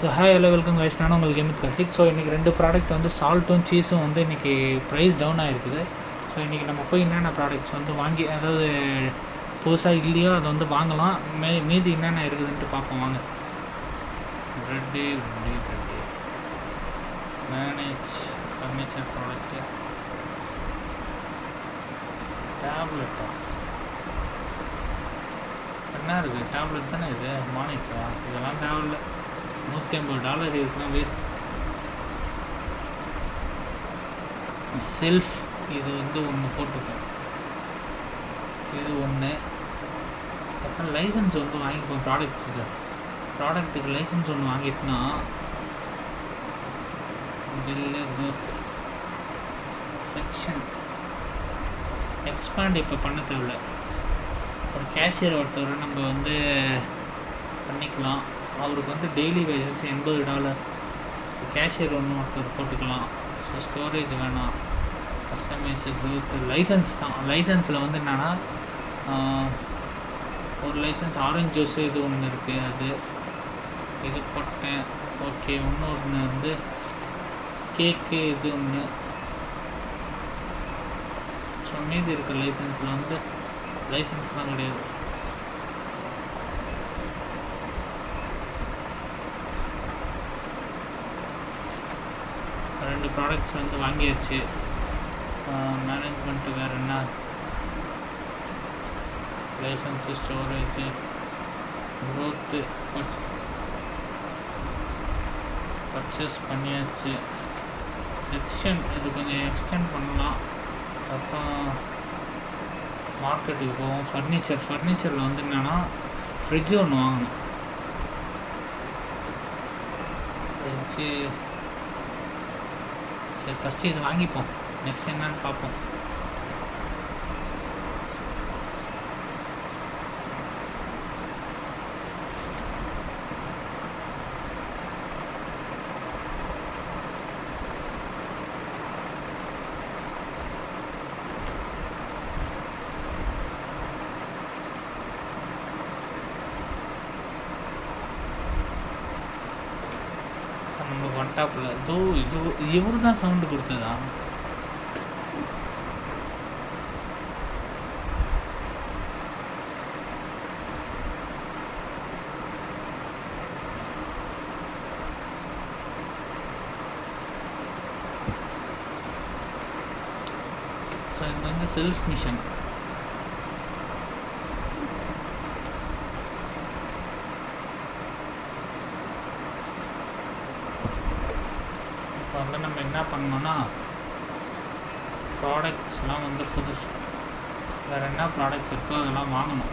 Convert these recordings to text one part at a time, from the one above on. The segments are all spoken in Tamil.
So hi hello welcome guys நான் உங்களுக்கு கேமித் கார்த்திக் ஸோ இன்றைக்கி ரெண்டு ப்ராடக்ட் வந்து சால்ட்டும் சீஸும் வந்து இன்றைக்கி ப்ரைஸ் டவுன் ஆகிருக்குது ஸோ இன்றைக்கி நம்ம போய் என்னென்ன ப்ராடக்ட்ஸ் வந்து வாங்கி அதாவது புதுசாக இல்லையோ அதை வந்து வாங்கலாம். மே மீதி என்னென்ன இருக்குதுன்ட்டு பார்ப்போம் வாங்க. Bread bread bread manage furniture product டேப்லெட்டா என்ன இருக்குது டேப்லெட் தானே இது? மானிட்டரா இதெல்லாம் தேவையில்ல. நூற்றி ஐம்பது டாலர் இருக்குன்னா வேஸ்ட் செல்ஃப் இது வந்து ஒன்று போட்டுப்போம் இது ஒன்று அப்புறம் லைசன்ஸ் வந்து வாங்கிப்போம் ப்ராடக்ட்ஸுக்கு ப்ராடக்ட்டுக்கு லைசன்ஸ் ஒன்று வாங்கிட்டோம்னா பில்லு க்ரோத் செக்ஷன் எக்ஸ்பேண்ட் இப்போ பண்ண தேவையில்ல. ஒரு கேஷியர் ஒருத்தர் நம்ம வந்து பண்ணிக்கலாம். அவருக்கு வந்து டெய்லி வேஜஸ் எண்பது டாலர் கேஷியர் ஒன்று ஒருத்தர் போட்டுக்கலாம். ஸோ ஸ்டோரேஜ் வேணாம். கஸ்டமைஸ் க்ரோத் லைசன்ஸ் தான். லைசன்ஸில் வந்து என்னென்னா ஒரு லைசன்ஸ் ஆரஞ்சு ஜூஸ் இது ஒன்று இருக்குது அது. இது போட்டேன். ஓகே இன்னொன்று வந்து கேக்கு இது ஒன்று ஸோ மீதி இருக்க லைசன்ஸில் வந்து லைசன்ஸ்லாம் கிடையாது ரெண்டு ப்ராடக்ட்ஸ் வந்து வாங்கியாச்சு. மேனேஜ்மெண்ட்டு வேறு என்ன? லைசன்ஸு ஸ்டோரேஜு க்ரோத்து பர்ச்சேஸ் பண்ணியாச்சு. செக்ஷன் இது கொஞ்சம் எக்ஸ்டெண்ட் பண்ணலாம். அப்புறம் மார்க்கெட்டுக்கு போவோம். ஃபர்னிச்சர் ஃபர்னிச்சரில் வந்து என்னென்னா ஃப்ரிட்ஜு ஒன்று வாங்கணும். ஃப்ரிட்ஜு சரி ஃபஸ்ட்டு இது வாங்கிப்போம் நெக்ஸ்ட் என்னன்னு பார்ப்போம் நம்ம ஒன் டாப்பில் தோ இது இவர் தான் சவுண்டு கொடுத்ததா? ஸோ இது வந்து செல்ஃப் மிஷன் இப்போ வந்து நம்ம என்ன பண்ணோம்னா ப்ராடக்ட்ஸ்லாம் வந்து புதுசு. வேறு என்ன ப்ராடக்ட்ஸ் இருக்கோ அதெல்லாம் வாங்கணும்.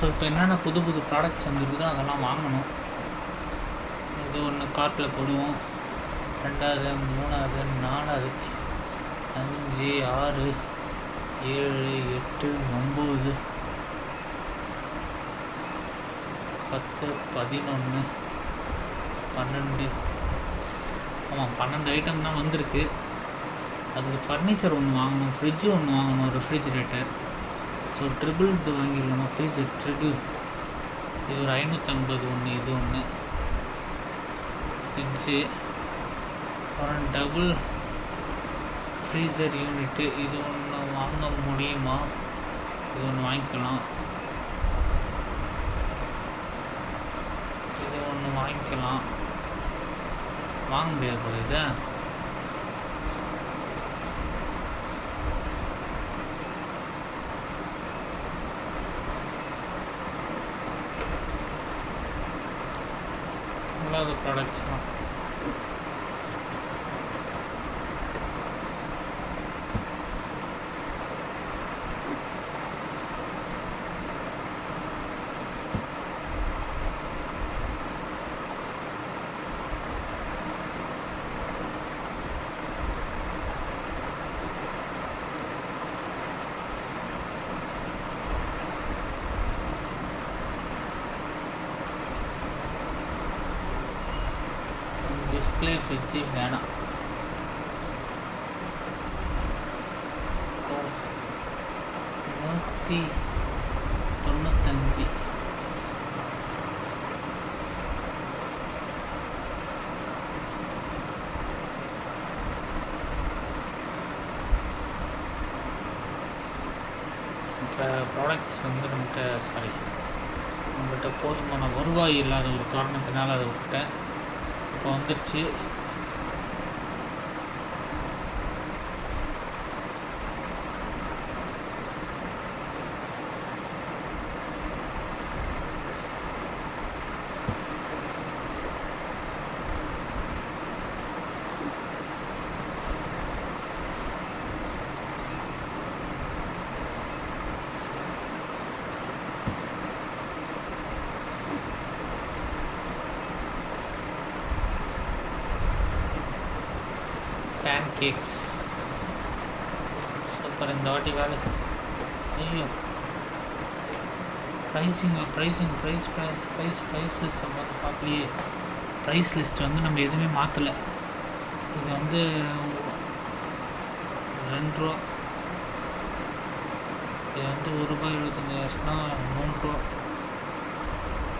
ஸோ இப்போ என்னென்ன புது புது ப்ராடக்ட்ஸ் வந்துருக்குதோ அதெல்லாம் வாங்கணும். இது ஒன்று கார்ட்டில் போடுவோம். ரெண்டாவது மூணாவது நாலாவது அஞ்சு ஆறு ஏழு எட்டு ஒம்பது பத்து பதினொன்று பன்னெண்டு. ஆமாம் பன்னெண்டு ஐட்டம் தான் வந்திருக்கு. அதுக்கு ஃபர்னிச்சர் ஒன்று வாங்கணும் ஃப்ரிட்ஜு ஒன்று வாங்கணும் ரெஃப்ரிஜிரேட்டர் ஸோ ட்ரிபிள் இது வாங்கிடலாமா ஃப்ரீசர் ட்ரிபிள் இது ஒரு ஐநூற்றம்பது ஒன்று இது ஒன்று ஃப்ரிட்ஜு அப்புறம் டபுள் ஃப்ரீசர் யூனிட்டு இது ஒன்று வாங்க முடியுமா? இது ஒன்று வாங்கிக்கலாம். இது ஒன்று வாங்கிக்கலாம். வாங்க முடியாது போல இதை. இல்லாத ப்ராடக்ட்ஸ்லாம் சர்க்கிளே ஃப்ரிட்ஜு வேணாம். நூற்றி தொண்ணூத்தஞ்சு. இப்போ ப்ராடக்ட்ஸ் வந்து நம்மகிட்ட சாரி நம்மகிட்ட போதுமான வருவாய் இல்லாத ஒரு காரணத்தினால அதை விட்டேன் இப்போ வந்துடுச்சு கேக்ஸ் சூப்பர் இந்த வாட்டி வேலை. ஐயோ. Pricing pricing price price price லிஸ்ட்டை பார்த்து பார்க்கலையே. ப்ரைஸ் லிஸ்ட் வந்து நம்ம எதுவுமே மாற்றலை இது வந்து ரெண்டு ரூபா. இது வந்து ஒரு ரூபாய் எழுபத்தஞ்சி காசுனா மூணு ரூபா.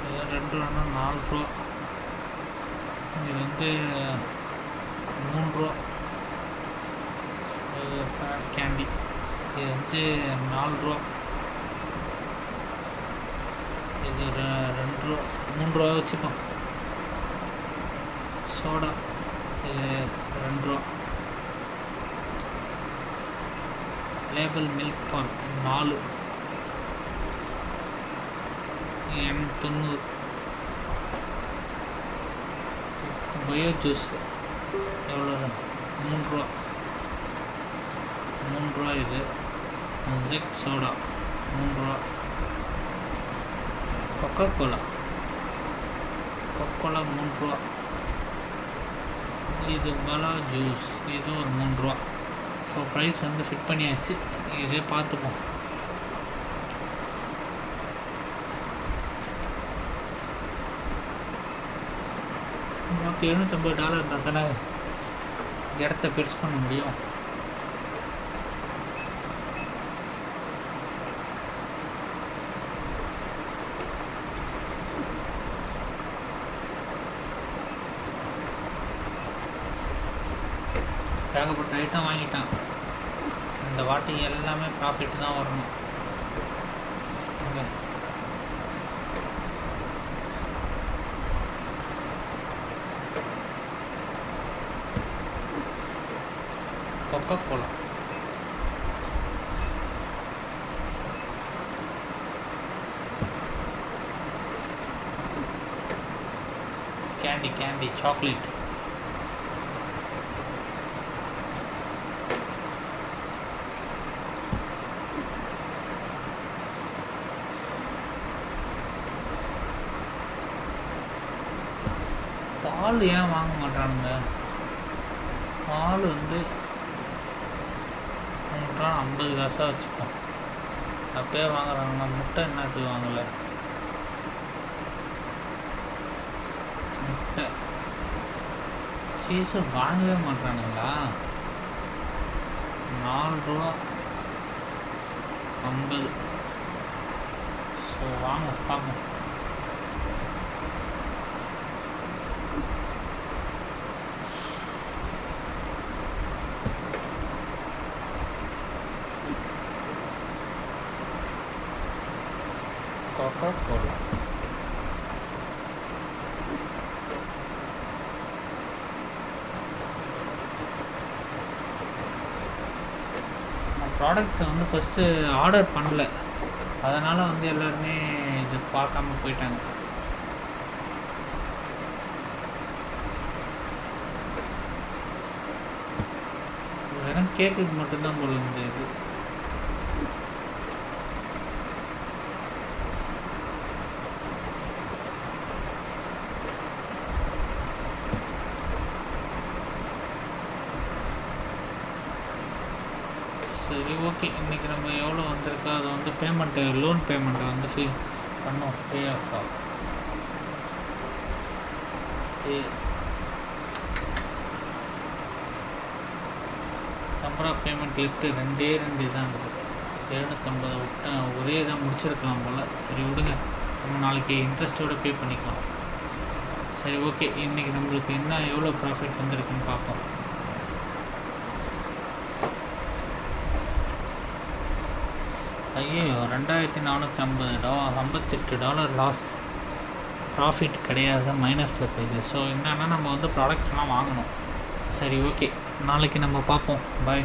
இது ரெண்டு ரூபான்னா நாலு ரூபா. இது வந்து மூணு ரூபா. இது கேண்டி இது வந்து நாலு ரூபா இது ரெ- ரெண்டு ரூபா மூணு ரூபா வச்சுப்போம் சோடா இது ரெண்டு ரூபா லேபிள் மில்க் பான் நாலு எண் தொண்ணூறு பயோ ஜூஸ் எவ்வளோ மூணு ரூபா மூணு ரூபா இது. ஜிக் சோடா மூணு ரூபா கொக்கோ கோலா கொக்கோலா மூணு ரூபா இது பலா ஜூஸ் இது ஒரு மூணு ரூபா ஸோ ப்ரைஸ் வந்து ஃபிட் பண்ணியாச்சு. இதே பார்த்துப்போம். நூற்றி எழுநூற்றம்பது டாலர் தான் தானே? இடத்த பெருசு பண்ண முடியும். ஏகப்பட்ட ஐட்டம் வாங்கிட்டான். இந்த வாட்டி எல்லாமே ப்ராஃபிட் தான் வரணும். இங்க. Coca Cola candy candy chocolate பால் ஏன் வாங்க மாட்டானுங்க? பால் வந்து மூன்றா ஐம்பது காசாக வச்சுப்போம் அப்பயே வாங்குறாங்கன்னா முட்டை என்னத்துக்கு வாங்கலை? முட்டை. சீஸை வாங்கவே மாட்டானுங்களா? நாலு ரூபா ஐம்பது. ஸோ வாங்க பார்ப்போம். Coca-Cola. ப்ராடக்ட்ஸை வந்து ஃபஸ்ட்டு ஆர்டர் பண்ணல. அதனால் வந்து எல்லாருமே இது பார்க்காம போயிட்டாங்க. வெறும் கேக்குக்கு மட்டும்தான் போல இந்த இது சரி ஓகே இன்றைக்கி நம்ம எவ்வளோ வந்திருக்கோ? அதை வந்து பேமெண்ட்டு லோன் பேமெண்ட்டை வந்து ஃபீ பண்ணோம் பே ஆஃப் ஆகும். நம்பர் ஆஃப் பேமெண்ட் லிஃப்ட்டு ரெண்டே ரெண்டு தான் இருக்குது எழுநூற்றம்பது விட்டு ஒரே இதாக முடிச்சிருக்கலாம் போல். சரி விடுங்க. நம்ம நாளைக்கு இன்ட்ரெஸ்ட்டோடு பே பண்ணிக்கலாம். சரி ஓகே இன்றைக்கி நம்மளுக்கு என்ன எவ்வளோ ப்ராஃபிட் வந்திருக்குன்னு பார்ப்போம். ஐயோ ரெண்டாயிரத்தி நானூற்றி ஐம்பது டா ஐம்பத்தெட்டு டாலர் லாஸ் ப்ராஃபிட் கிடையாது மைனஸில் போயிடுது ஸோ என்னென்னா நம்ம வந்து ப்ராடக்ட்ஸ்லாம் வாங்கணும். சரி ஓகே நாளைக்கு நம்ம பார்ப்போம். பாய்